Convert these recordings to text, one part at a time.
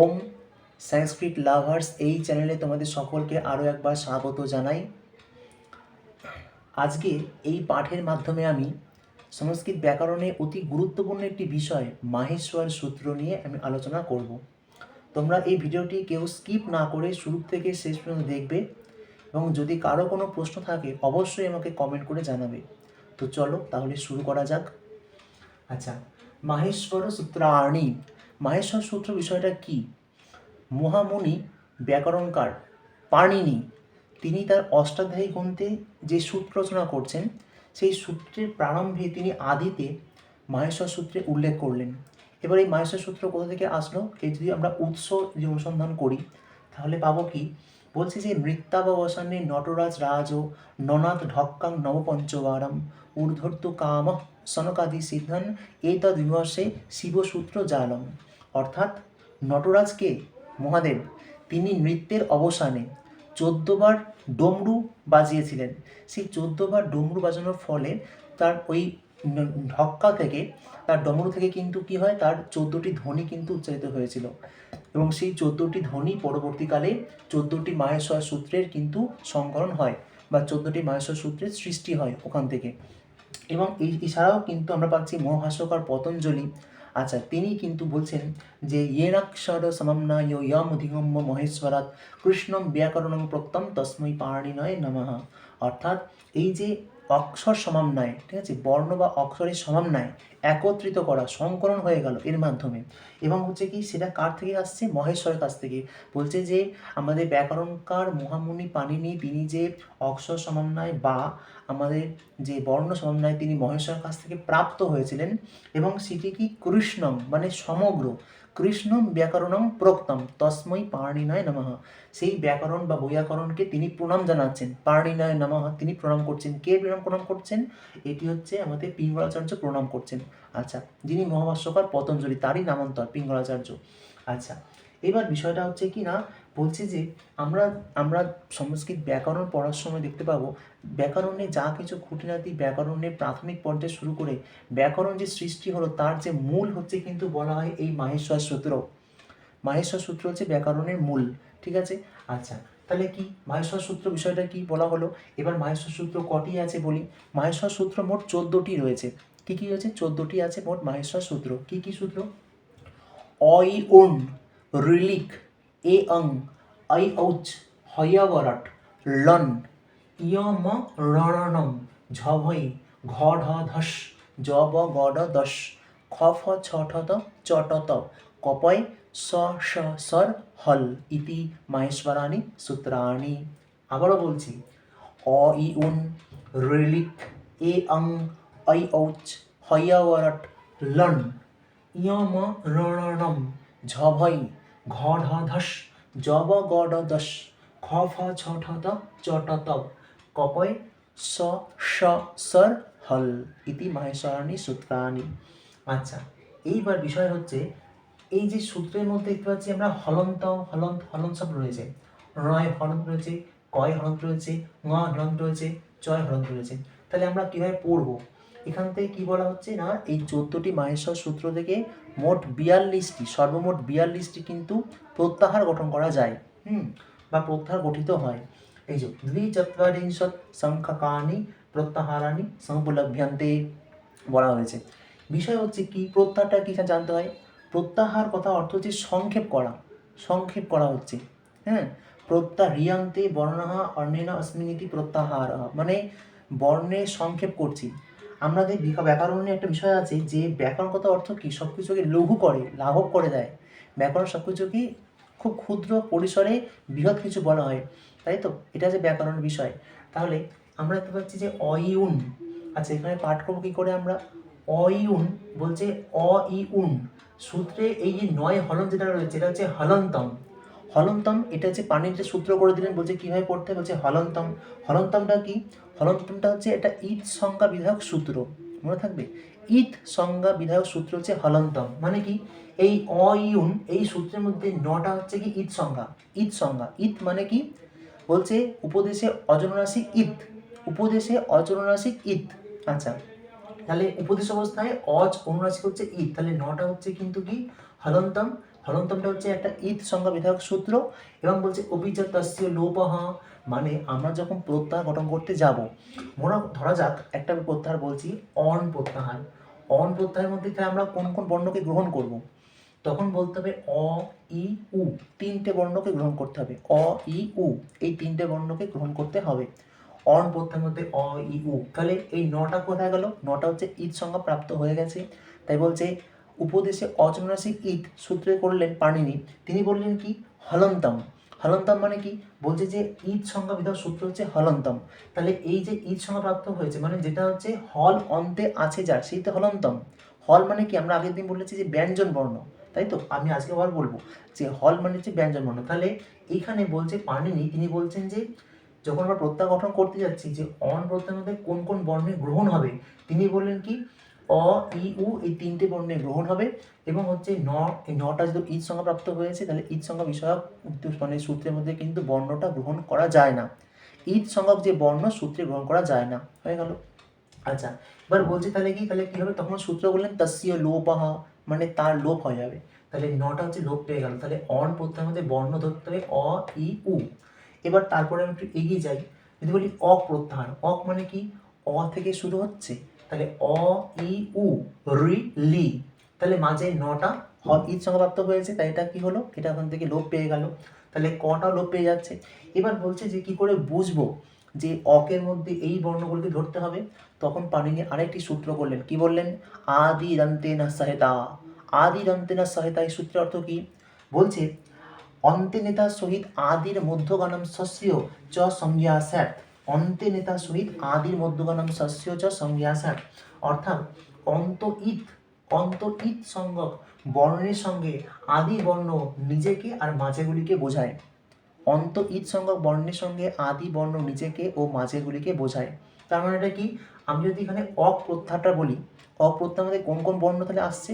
ওম সংস্কৃত lovers এই চ্যানেলে তোমাদের সকলকে আরও একবার স্বাগত জানাই। আজকে এই পাঠের মাধ্যমে আমি সংস্কৃত ব্যাকরণে অতি গুরুত্বপূর্ণ একটি বিষয়, মাহেশ্বর সূত্র নিয়ে আমি আলোচনা করব। তোমরা এই ভিডিওটি কেউ স্কিপ না করে শুরু থেকে শেষ পর্যন্ত দেখবে এবং যদি কারও কোনো প্রশ্ন থাকে, অবশ্যই আমাকে কমেন্ট করে জানাবে। তো চলো তাহলে শুরু করা যাক। আচ্ছা মাহেশ্বর সূত্রাণী মাহেশ্বর সূত্র বিষয়টা কি? মহামুনি ব্যাকরণকার পাণিনি, তিনি তার অষ্টাধ্যায়ী গ্রন্থে যে সূত্র রচনা করছেন, সেই সূত্রের প্রারম্ভে তিনি আদিতে মাহেশ্বর সূত্রে উল্লেখ করলেন। এবার এই মাহেশ্বর সূত্র কোথা থেকে আসলো? এই যদি আমরা উৎস যদি অনুসন্ধান করি, তাহলে পাবো কি? বলছে যে নৃত্যাবসানে নটরাজ রাজ ও ননাথ ঢক্কাং নবপঞ্চবারম ঊর্ধ্বর্তু কাম সনকাদি সিদ্ধান এতদ বিমর্শে শিবসূত্র জালম অর্থাৎ নটরাজকে, মহাদেব, তিনি নৃত্যের অবসানে চোদ্দবার ডমরু বাজিয়েছিলেন। সেই চোদ্দবার ডমরু বাজানোর ফলে তার ওই ঢক্কা থেকে, তার ডমরু থেকে কিন্তু কি হয়, তার চোদ্দোটি ধ্বনি কিন্তু উচ্চারিত হয়েছিল। এবং সেই চোদ্দোটি ধ্বনি পরবর্তীকালে চোদ্দোটি মাহেশ্বর সূত্রের কিন্তু সংকরণ হয় বা চোদ্দোটি মাহেশ্বর সূত্রের সৃষ্টি হয় ওখান থেকে। এবং এই, এছাড়াও কিন্তু আমরা পাচ্ছি মহাভাষ্যকার পতঞ্জলি আচ্ছা তিনি কিন্তু বলছেন যে ইয়েনাক্ষর সমমনা ইয় ইয়ম অধিগম্য মহেশ্বরাত কৃষ্ণম ব্যাকরণম প্রক্তম তস্মৈ পাণিনয় নমঃ। অর্থাৎ এই যে অক্ষর সমন্বয় ঠিক আছে? বর্ণ বা অক্ষরের সমন্বয় একত্রিত করা, সংকলন হয়ে গেল এর মাধ্যমে। এবং হচ্ছে কি, সেটা কার থেকে আসছে? মহেশ্বরের কাছ থেকে। বলছে যে, আমাদের ব্যাকরণকার মহামুনি পাণিনি, তিনি যে অক্ষর সমন্বয় বা আমাদের যে বর্ণ সমন্বয় তিনি মহেশ্বরের কাছ থেকে প্রাপ্ত হয়েছিলেন। এবং সেটি কি কৃষ্ণম মানে সমগ্র। কৃষ্ণম ব্যাকরণম প্রোক্তম। তসময় পার্ণিনয় নমঃ। সেই ব্যাকরণ বা বৈয়াকরণকে তিনি প্রণাম জানাচ্ছেন। পার্ণিনয় নমঃ তিনি প্রণাম করছেন। কে প্রণাম প্রণাম করছেন? এটি হচ্ছে আমাদের পিঙ্গলাচার্য প্রণাম করছেন। আচ্ছা যিনি মহাভাষ্যকার পতঞ্জলি, তারই নামান্তর পিঙ্গলাচার্য। আচ্ছা এবার বিষয়টা হচ্ছে কি না? বলছি যে আমরা আমরা সংস্কৃত ব্যাকরণ পড়ার সময় দেখতে পাবো, ব্যাকরণে যা কিছু খুঁটিনাটি ব্যাকরণের প্রাথমিক পর্যায়ে শুরু করে ব্যাকরণ যে সৃষ্টি হলো, তার যে মূল হচ্ছে কিন্তু বলা হয় এই মাহেশ্বর সূত্র। মাহেশ্বর সূত্র হচ্ছে ব্যাকরণের মূল, ঠিক আছে? আচ্ছা তাহলে কি মাহেশ্বর সূত্র বিষয়টা কি বলা হলো? এবার মাহেশ্বর সূত্র কটি আছে বলি? মাহেশ্বর সূত্র মোট চোদ্দোটি রয়েছে। কি কি রয়েছে? চোদ্দোটি আছে মোট মাহেশ্বর সূত্র। কি কি সূত্র? অই উন রিলিক এ অং আই ঔচ হয়াবরট লন ইয়ম রণনম ঝভই ঘ ঢ ধস জ ব গ ড দশ খ ফ ছ ঠ ত চ ট ত কপয় স স সর হল ইতি মাহেশ্বরাণী সূত্রাণী আবারও বলছি অ ই উন রিলিক এ অং ঐ ঔচ হয়াবরট লন ইয়ম রণনম ঝভই ঘ ঢ ধস জব গ ড দশ খ ফ ছ ঠ ত চ ট ত কপয় স স সর হল ইতি মাহেশ্বরাণী সূত্রাণী আচ্ছা এইবার বিষয় হচ্ছে, এই যে সূত্রের মধ্যে দেখতে পাচ্ছি আমরা হলন্ত হলন্ত হলন্ত সব রয়েছে। রয় হলন্ত রয়েছে কয় হলন্ত রয়েছে, ঙ হলন্ত রয়েছে চয় হলন্ত রয়েছে। তাহলে আমরা কীভাবে পড়ব? এখান থেকে কি বলা হচ্ছে না, এই চোদ্দটি মাহেশ্বর সূত্র থেকে মোট বিয়াল্লিশটি, সর্বমোট বিয়াল্লিশটি কিন্তু প্রত্যাহার গঠন করা যায়, হুম, বা প্রত্যাহার গঠিত হয়। এই যে দ্বিচত্বারিংশত সংখ্যাকানি প্রত্যাহারানি সমুপলভ্যান্তে বলা হয়েছে। বিষয় হচ্ছে কি, প্রত্যাহারটা কি জানতে হয়? প্রত্যাহার কথা অর্থ হচ্ছে সংক্ষেপ করা সংক্ষেপ করা হচ্ছে হ্যাঁ? প্রত্যাহ্রিয়ান্তে বর্ণনা অর্ণেন অস্মিনীতি প্রত্যাহার মানে বর্ণের সংক্ষেপ করছি। আমাদের বিকা- ব্যাকরণে একটা বিষয় আছে যে ব্যাকরণগত অর্থ কি? সব কিছুকে লঘু করে, লাঘব করে দেয়। ব্যাকরণ সব কিছুকে খুব ক্ষুদ্র পরিসরে বৃহৎ কিছু বলা হয়। তাই তো? এটা যে ব্যাকরণ বিষয়। তাহলে আমরা দেখতে পাচ্ছি যে অইউন। আচ্ছা এখানে পাঠ করব কী করে আমরা? অইউন বলছে অ ই উন সূত্রে এই যে নয় হলন যেটা রয়েছে, এটা হচ্ছে হলন্তম। হলন্তম, এটা হচ্ছে পানির যে সূত্র করে দিলেন, বলছে কীভাবে পড়তে বলছে হলন্তম। হলন্তমটা কি? হলন্তমটা হচ্ছে এটা ঈদ সংজ্ঞা বিধায়ক সূত্র। মনে থাকবে? ঈদ সংজ্ঞা বিধায়ক সূত্র হচ্ছে হলন্তম। মানে কি? এই অইউন এই সূত্রের মধ্যে নটা হচ্ছে কি? ঈদ সংজ্ঞা। ঈদ সংজ্ঞা। ঈদ মানে কি? বলছে উপদেশে অজনরাশিক ঈদ উপদেশে অজনরাশিক ঈদ আচ্ছা তাহলে উপদেশ অবস্থায় অজ অনুরাশিক হচ্ছে ঈদ তাহলে নটা হচ্ছে কিন্তু কি? হলন্তম। হলন্তমটা হচ্ছে একটা ঈদ সংজ্ঞা বিধায়ক সূত্র এবং বলছে অভিজাতস্য লোপহ মানে আমরা যখন প্রত্যাহার গঠন করতে যাব, মনে ধরা যাক, একটা প্রত্যাহার বলছি, অন প্রত্যাহার। অন প্রত্যাহারের মধ্যে তাহলে আমরা কোন কোন বর্ণকে গ্রহণ করব? তখন বলতে হবে অ, ই, উ। তিনটে বর্ণকে গ্রহণ করতে হবে। অ, ই, উ। এই তিনটে বর্ণকে গ্রহণ করতে হবে। অন প্রত্যাহারের মধ্যে অ, ই, উ। তাহলে এই নটা কোথায় গেল? নটা হচ্ছে ঈদ সংজ্ঞা প্রাপ্ত হয়ে গেছে। তাই বলছে উপদেশে অচনাসিক ঈদ সূত্রে করলেন পাণিনি তিনি বললেন কি? হলন্তম। হলন্তম মানে কি? বলছে যে ঈদ সংজ্ঞা বিধান সূত্র হচ্ছে হলন্তম। তাহলে এই যে ঈদ সংজ্ঞা প্রাপ্ত হয়েছে মানে যেটা হচ্ছে হল অন্তে আছে যার, সেইটা হলন্তম। হল মানে কি? আমরা আগের দিন বলেছি যে ব্যঞ্জন বর্ণ। তাই তো? আমি আজকে আবার বলব যে হল মানে হচ্ছে ব্যঞ্জন বর্ণ। তাহলে এইখানে বলছে পাণিনি তিনি বলছেন যে যখন আমরা প্রত্যাহ গঠন করতে যাচ্ছি যে অন প্রত্যাহের মধ্যে কোন কোন বর্ণের গ্রহণ হবে, তিনি বললেন কি? অ, ই, উ এই তিনটে বর্ণের গ্রহণ হবে এবং হচ্ছে ন, এই নটা যদি ঈদ সংখ্যা প্রাপ্ত হয়েছে, তাহলে ঈদ সংখ্যা বিষয়ক মানে সূত্রের মধ্যে কিন্তু বর্ণটা গ্রহণ করা যায় না। ঈদ সংখ্যক যে বর্ণ, সূত্রে গ্রহণ করা যায় না। হয়ে গেল। আচ্ছা এবার বলছে তাহলে কি তাহলে কি হবে? তখন সূত্র বললেন তস্য লোপাহা মানে তার লোপ হয়ে যাবে। তাহলে নটা হচ্ছে লোপ পেয়ে গেল। তাহলে অন প্রত্যয়ের মধ্যে বর্ণ ধরতে হবে, অ, ই, উ। এবার তারপরে আমি একটু এগিয়ে যাই। যদি বলি অক প্রত্যাহার অক মানে কি? অ থেকে শুরু হচ্ছে। তাহলে অ, ই, উ, রি, লি। তাহলে মাঝে নটা হ ঈদ সংখ্যাপ্রাপ্ত হয়েছে, তাই এটা কি হলো? এটা ওখান থেকে লোপ পেয়ে গেল। তাহলে কটা লোপ পেয়ে যাচ্ছে? এবার বলছে যে কি করে বুঝব যে অকের মধ্যে এই বর্ণগুলোকে ধরতে হবে? তখন পানিনি আরেকটি সূত্র করলেন কি বললেন? আদি দন্তে না সহেতা। আদি দন্তে না সহেতা, এই সূত্রের অর্থ কি? বলছে, অন্তে নেতা সহিত আদির মধ্যগানম শস্য চ সংজ্ঞা স্যাট অন্তে নেতা সহিত আদির মধ্যগানম শস্য চ সংজ্ঞা স্যাট অর্থাৎ অন্ত ঈদ অন্ত ঈদ সঙ্গক বর্ণের সঙ্গে আদি বর্ণ নিজেকে আর মাঝেগুলিকে বোঝায়। অন্ত ঈদ সঙ্গক বর্ণের সঙ্গে আদি বর্ণ নিজেকে ও মাঝেগুলিকে বোঝায়। তার মানে এটা কি? আমি যদি এখানে অক বলি অক প্রত্যাহার মধ্যে কোন কোন বর্ণ তাহলে আসছে?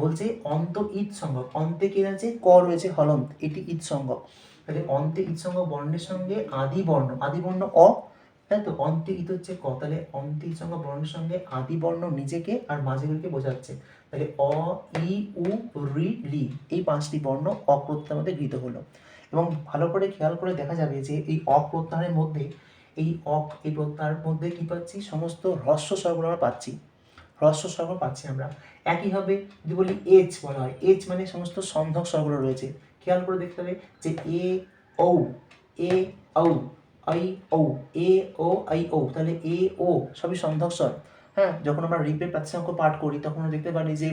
বলছে অন্ত ঈদ সঙ্গক অন্তে কি রয়েছে ক রয়েছে, হলন্ত, এটি ঈদ সঙ্গক তাহলে অন্তে ঈদ সঙ্গক বর্ণের সঙ্গে আদি বর্ণ আদি বর্ণ অ, তাই তো? অন্তে ঈদ হচ্ছে ক, তাহলে অন্তে ঈদ সঙ্গক বর্ণের সঙ্গে আদি বর্ণ নিজেকে আর মাঝেগুলিকে বোঝাচ্ছে। তাহলে অ, ই, উ, রি, লি, এই পাঁচটি বর্ণ অপ্রত্যাহার মধ্যে গৃহীত হলো। এবং ভালো করে খেয়াল করে দেখা যাবে যে এই অপ্রত্যাহারের মধ্যে, এই অক এই প্রত্যাহারের মধ্যে কি পাচ্ছি? সমস্ত হ্রস্ব স্বরগুলো আমরা পাচ্ছি। হ্রস্ব স্বরগুলো পাচ্ছি আমরা। একইভাবে যদি বলি এইচ বলা হয় এইচ মানে সমস্ত সন্ধক স্বরগুলো রয়েছে। খেয়াল করে দেখতে হবে যে এ ও এ ও I O A O, I O তাহলে এ ও সবই সন্ধক স্বর হ্যাঁ যখন আমরা রিপে প্রাচ্যাঙ্ক পাঠ করি, তখন দেখতে পারি যে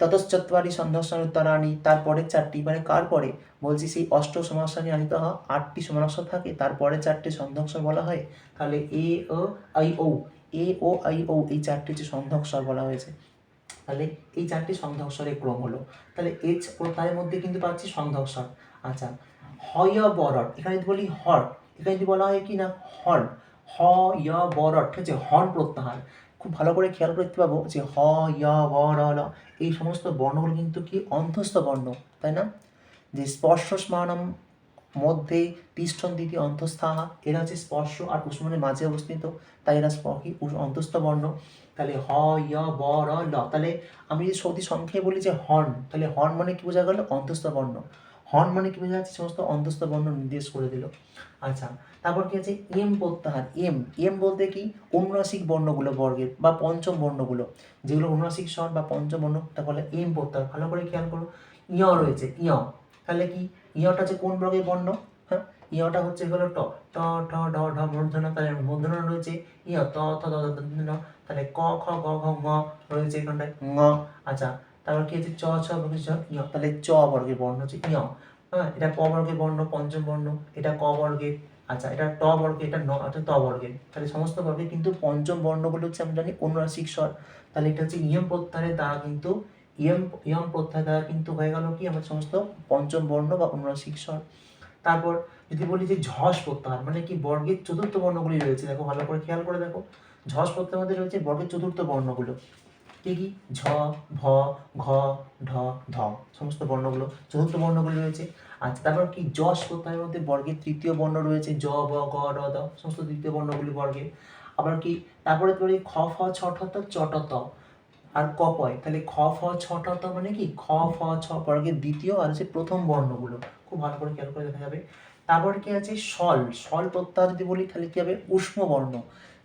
ততশ্চত্বারি সন্ধক উত্তরাণী তারপরে চারটি মানে কার পরে? বলছি সেই অষ্ট সমাসানী আনিত হয় আটটি সমানাক্ষর থাকে তারপরে চারটে সন্ধক বলা হয়। তাহলে এ, ও, I O A O, I O এই চারটি যে সন্ধক বলা হয়েছে। তাহলে এই চারটি সন্ধক স্বরের ক্রম হলো। তাহলে এইচ তার মধ্যে কিন্তু পাচ্ছি সন্ধক স্বর আচ্ছা হয় বরট এখানে যদি বলি হর, এখানে যদি বলা হয় কি না? হর। হ য় বরট ঠিক আছে? হর্ন প্রত্যাহার। খুব ভালো করে খেয়াল করতে পাবো যে হ য় বর ল এই সমস্ত বর্ণগুলো কিন্তু কি? অন্তস্থ বর্ণ, তাই না? যে স্পর্শ স্মানম মধ্যে তিষ্ঠন দ্বিতীয় অন্তঃস্থাহা, এরা হচ্ছে স্পর্শ আর উষ্ণনের মাঝে অবস্থিত, তাই এরা স্প- কি? অন্তস্থ বর্ণ। তাহলে হ ইয় ব, র, ল। তাহলে আমি যদি সৌদি সংখ্যায় বলি যে হর্ন, তাহলে হর্ন মানে কি বোঝা গেল? অন্তস্থ বর্ণ হর্ন মানে কি বোঝা যাচ্ছে? সমস্ত অন্তস্থ বর্ণ নির্দেশ করে দিল। আচ্ছা তারপর কি আছে? এম প্রত্যাহার, এম। এম বলতে কি? অনুনাসিক বর্ণগুলো বর্গের বা পঞ্চম বর্ণগুলো। যেগুলো অনুনাসিক স্বর বা পঞ্চম বর্ণ তা বলে এম প্রত্যাহার। ভালো করে খেয়াল করো। ইয় রয়েছে ইয় তাহলে কি? ইয়টা হচ্ছে কোন বর্গের বর্ণ? ইয়টা হচ্ছে হলো ট ট ঠ ড ঢ মূর্ধন্য তাহলে মূর্ধন্য রয়েছে। ইয় ত থ দ তাহলে ক খ গ ঘ ঙ রয়েছে এখানটায়। ঙ। আচ্ছা তারপর কি হচ্ছে চ ছ বর্গের ছ ইয় তাহলে চ বর্গের বর্ণ হচ্ছে ইয় হ্যাঁ এটা ক বর্গের বর্ণ পঞ্চম বর্ণ এটা ক বর্গের আচ্ছা এটা ট বর্গে এটা ন অর্থাৎ ত বর্গের। তাহলে সমস্ত বর্গে কিন্তু পঞ্চম বর্ণ বর্ণগুলো হচ্ছে আমরা জানি অনুনাসিক স্বর। তাহলে এটা হচ্ছে ইয়ম প্রত্যাহারের দ্বারা কিন্তু ইয়ম ইয়ম প্রত্যাহার দ্বারা কিন্তু হয়ে গেল কি? আমার সমস্ত পঞ্চম বর্ণ বা অনুনাসিক স্বর। তারপর যদি বলি যে ঝস প্রত্যাহার মানে কি বর্গের চতুর্থ বর্ণগুলি রয়েছে, দেখো ভালো করে খেয়াল করে দেখো। ঝস প্রত্যাহার মধ্যে রয়েছে বর্গের চতুর্থ বর্ণগুলো। কি কি? ঝ, ভ, ঘ, ঢ, ধ, সমস্ত বর্ণগুলো, চতুর্থ বর্ণগুলো রয়েছে। আচ্ছা তারপর কি যশ প্রত্যয়ের মধ্যে বর্গের তৃতীয় বর্ণ রয়েছে জ ব, গ ড দ, সমস্ত তৃতীয় বর্ণগুলি বর্গের আবার কি? তারপরে তোর এই খ, ফ, ছ, ঠ, ত, চ, ট, ত। আর কপয় তাহলে খ, ফ ছটা তো মানে কি? খ, ফ, ছ বর্গের দ্বিতীয় আর হচ্ছে প্রথম বর্ণগুলো। খুব ভালো করে খেয়াল করে দেখা যাবে। তারপর কি আছে? সল সল প্রত্যয় যদি বলি, তাহলে কি হবে? উষ্ম বর্ণ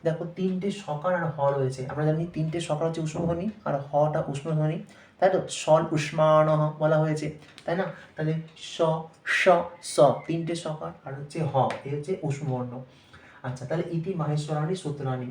দেখো, তিনটে সকার আর হ রয়েছে। আমরা জানি তিনটে সকার হচ্ছে উষ্মধ্বনি আর হটা উষ্মধ্বনি তাই তো? সল উষ্মান বলা হয়েছে। তাই না? তাহলে স স স। তিনটে সকার আর হচ্ছে হ। এ হচ্ছে উষ্ণবর্ণ। আচ্ছা তাহলে ইতি মাহেশ্বরাণী সূত্রাণী।